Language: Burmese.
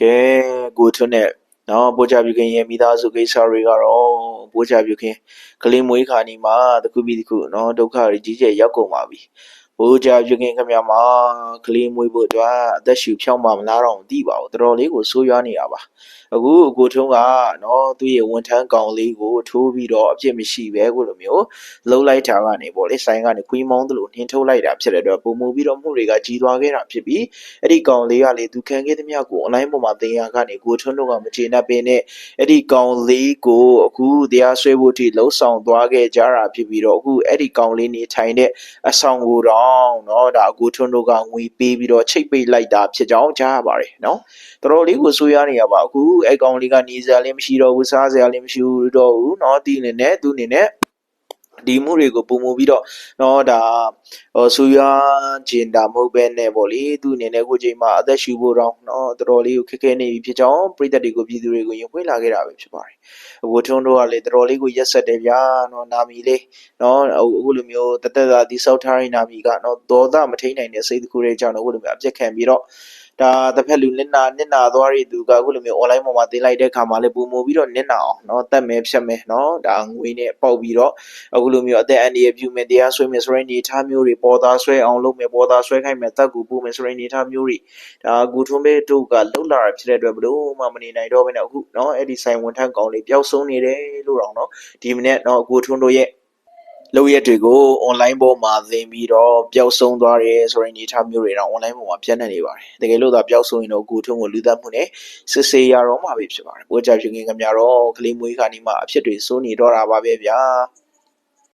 ကဲကိုထွန်းနဲ့နော်ပိုးချပြုခင်ရဲ့မိသားစုကိစ္စတွေကတော့ပိုးချပြုခင်ကလေးမွေးခါနီမှာတစ်ခုပြီးတစ်ခုနော်ဒုက္ခတွေကြီးကျယ်ရောက်ကုန်ပါပြီ ပိုးချပြုခင်ခင်ဗျာမှာကလေးမွေးဖို့အတွက်အသက်ရှူဖြောင်းပါမလားတော့မသိပါဘူးတော်တော်လေးကိုဆိုးရွားနေတာပါအခုကိုထွန်းကနော်သူ့ရဲ့ဝန်ထမ်းကောင်လေးကိုထိုးပြီးတော့အပြစ်မရှိပဲကိုလိုမျိုးလှုပ်လိုက်တာကနေပေါ့လေဆိုင်ကနေခွေးမောင်းသလိုနှင်းထုတ်လိုက်တာဖြစ်တဲ့အတွက်ပုံမူပြီးတော့မှုတွေကကြီးသွားခဲ့တာဖြစ်ပြီးအဲ့ဒီကောင်လေးကလေသူခံခဲ့သမျှကို online ပေါ်မှာသင်ရကနေကိုထွန်းတို့ကမကျေနပ်ပင်နဲ့အဲ့ဒီကောင်လေးကိုအခုတရားစွဲဖို့အထိလှုံ့ဆော်သွားခဲ့ကြတာဖြစ်ပြီးတော့အခုအဲ့ဒီကောင်လေးနေထိုင်တဲ့အဆောင်ကိုတော့เนาะဒါကိုထွန်းတို့ကငွေပေးပြီးတော့ချိတ်ပိတ်လိုက်တာဖြစ်ကြောင်းကြားရပါတယ်เนาะတော်တော်လေးကိုဆိုးရနေရပါအခုအဲ့ကောင်လေးကနေစရာလည်းမရှိတော့ဘူးစားစရာလည်းမရှိတော့ဘူးเนาะဒီအနေနဲ့သူအနေနဲ့ ဒီမှုတွေကိုပုံမူပြီးတော့နော်ဒါဆူရွာဂျင်တာမဟုတ်ပဲနဲ့ပေါ့လေသူအနေနဲ့ကိုချိန်မှာအသက်ရှူဖို့တော့နော်တော်တော်လေးကိုခက်ခဲနေပြီဖြစ်ကြောင်းပြည်သက်တွေကိုပြည်သူတွေကိုရင်ဖွင့်လာခဲ့တာပဲဖြစ်ပါတယ်အခုထုံးတို့ကလေတော်တော်လေးကိုရက်ဆက်တယ်ဗျာနော်နာမီလေးနော်အခုလိုမျိုးတသက်သာဒီဆောက်ထားရနာမီကနော်ဒေါသမထိန်နိုင်တဲ့စိတ်တစ်ခုတွေကြောင့်အခုလိုမျိုးအပြက်ခံပြီးတော့ ဒါတစ်ဖက်လူနစ်နာနစ်နာသွားတဲ့သူကအခုလိုမျိုး online ပေါ်မှာတင်လိုက်တဲ့ခါမှာလည်းပုံမူပြီးတော့နစ်နာအောင်เนาะတတ်မယ်ဖြတ်မယ်เนาะဒါငွေနဲ့ပေါက်ပြီးတော့ အခုလိုမျိုးအသက်အန္တရာယ်ပြုမယ်တရားဆွဲမယ်ဆိုတဲ့အနေအထားမျိုးတွေပေါ်သားဆွဲအောင်လုပ်မယ်ပေါ်သားဆွဲခိုင်းမယ်တက်ကူပို့မယ်ဆိုတဲ့အနေအထားမျိုးတွေဒါကူထွန်းဘေးတို့ကလှုပ်လာတာဖြစ်တဲ့အတွက်ဘလို့မှမနေနိုင်တော့ဘဲနဲ့အခုเนาะအဲ့ဒီဆိုင်ဝန်ထမ်းကောင်လေးပျောက်ဆုံးနေတယ်လို့တော့เนาะဒီမနေ့เนาะကူထွန်းတို့ရဲ့ လောက်ရက်တွေကို online ပေါ်မှာသင်ပြီးတော့ပျောက်ဆုံးသွားတယ်ဆိုတဲ့အနေအထားမျိုးတွေတော့ online ပေါ်မှာပြန့်နှံ့နေပါတယ်တကယ်လို့သာပျောက်ဆုံးရင်တော့ကူထွန်းကိုလူသက်မှုနဲ့စစ်ဆေးရတော့မှာပဲဖြစ်ပါတယ်ဘိုးကြဖြစ်ခင်ခင်များတော့ကလေးမွေးခါနီမှာအဖြစ်တွေစိုးနေတော့တာပါပဲဗျာ